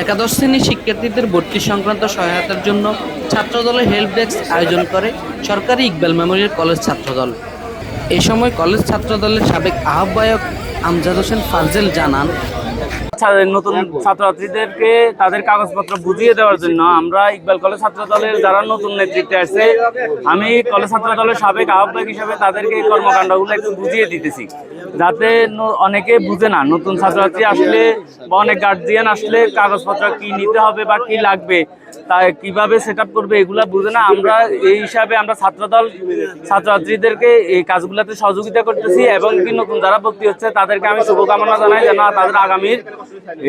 একাদশ শ্রেণির শিক্ষার্থীদের ভর্তি সংক্রান্ত সহায়তার জন্য ছাত্রদলের হেল্প ডেস্ক আয়োজন করে সরকারি ইকবাল মেমোরিয়াল কলেজ ছাত্রদল। এ সময় কলেজ ছাত্রদলের সাবেক আহ্বায়ক আমজাদ হোসেন ফারজেল জানান নতুন ছাত্রছাত্রীদেরকে তাদের কাগজপত্র বুঝিয়ে দেওয়ার জন্য আমরা ইকবাল কলেজ ছাত্র দলের যারা নতুন নেতৃত্বে আছে আমি কলেজ ছাত্র দলের সাবেক আহ্বায়ক হিসেবে তাদেরকে এই কর্মকাণ্ডগুলো একটু বুঝিয়ে দিতেছি। যাতে অনেকে বুঝে না নতুন ছাত্রছাত্রী আসলে বা অনেক গার্জিয়ান আসলে কাগজপত্র কি নিতে হবে বা কি লাগবে। তা কীভাবে সেট করবে এগুলা বুঝে না। আমরা এই হিসাবে আমরা ছাত্রদল, ছাত্রছাত্রীদেরকে এই কাজগুলোতে সহযোগিতা করতেছি এবং কি নতুন যারা ভর্তি হচ্ছে তাদেরকে আমি শুভকামনা জানাই যেন তাদের আগামীর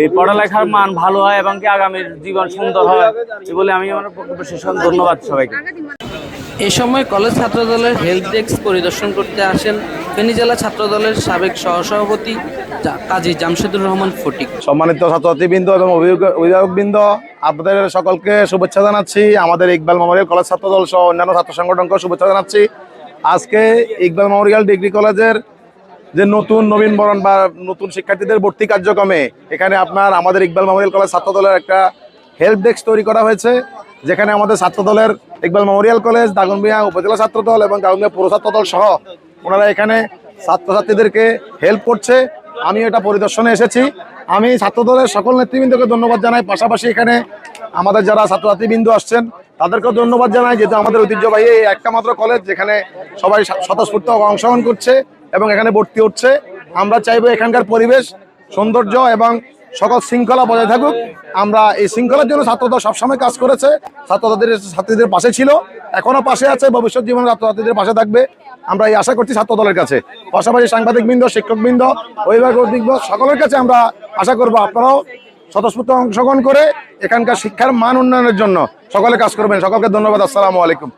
এই পড়ালেখার মান ভালো হয় এবং কি আগামীর জীবন সুন্দর হয় বলে আমি আমার শেষ ধন্যবাদ সবাইকে। এ সময় কলেজ ছাত্রদলের হেলথ ডেস্ক পরিদর্শন করতে আসেন ফেনী জেলা ছাত্রদলের সাবেক সহসভাপতি কাজী জামশেদুর রহমান ফটিক। সম্মানিত ছাত্রছাত্রীবৃন্দ এবং অভিভাবক- অভিভাবকবৃন্দ, আপনাদের সকলকে শুভেচ্ছা জানাচ্ছি। আমাদের ইকবাল মেমোরিয়াল কলেজ ছাত্রদল সহ অন্যান্য ছাত্র সংগঠনকেও শুভেচ্ছা জানাচ্ছি। আজকে ইকবাল মেমোরিয়াল ডিগ্রি কলেজের যে নতুন নবীনবরণ বা নতুন শিক্ষার্থীদের ভর্তি কার্যক্রমে এখানে আপনার আমাদের ইকবাল মেমোরিয়াল কলেজ ছাত্রদলের একটা হেল্প ডেস্ক তৈরি করা হয়েছে, যেখানে আমাদের ছাত্র দলের ইকবাল মেমোরিয়াল কলেজ দাগনমিয়া উপজেলা ছাত্রদল এবং দাগনমিয়া পৌর ছাত্রদল সহ ওনারা এখানে ছাত্রছাত্রীদেরকে হেল্প করছে। আমি এটা পরিদর্শনে এসেছি। আমি ছাত্রদলের সকল নেতৃবৃন্দকে ধন্যবাদ জানাই। পাশাপাশি এখানে আমাদের যারা ছাত্রছাত্রীবৃন্দ আসছেন, তাদেরকেও ধন্যবাদ জানাই যেহেতু আমাদের ঐতিহ্যবাহী এই একটা মাত্র কলেজ যেখানে সবাই স্ব- স্বতঃস্ফূর্ত অংশগ্রহণ করছে এবং এখানে ভর্তি হচ্ছে। আমরা চাইব এখানকার পরিবেশ, সৌন্দর্য এবং সকল শৃঙ্খলা বজায় থাকুক। আমরা এই শৃঙ্খলার জন্য ছাত্রদল সবসময় কাজ করেছে। ছাত্রছাত্রীদের, ছাত্রীদের পাশে ছিল, এখনও পাশে আছে। ভবিষ্যৎ জীবনে ছাত্রছাত্রীদের পাশে থাকবে। আমরা এই আশা করছি ছাত্র দলের কাছে। পাশাপাশি সাংবাদিকবৃন্দ শিক্ষকবৃন্দ শিক্ষক বৃন্দ, অভিভাবক সকলের কাছে আমরা আশা করব আপনারাও স্বতঃস্ফূর্ত অংশগ্রহণ করে এখানকার শিক্ষার মান উন্নয়নের জন্য সকলে কাজ করবেন। সকলকে ধন্যবাদ। আসসালামু আলাইকুম।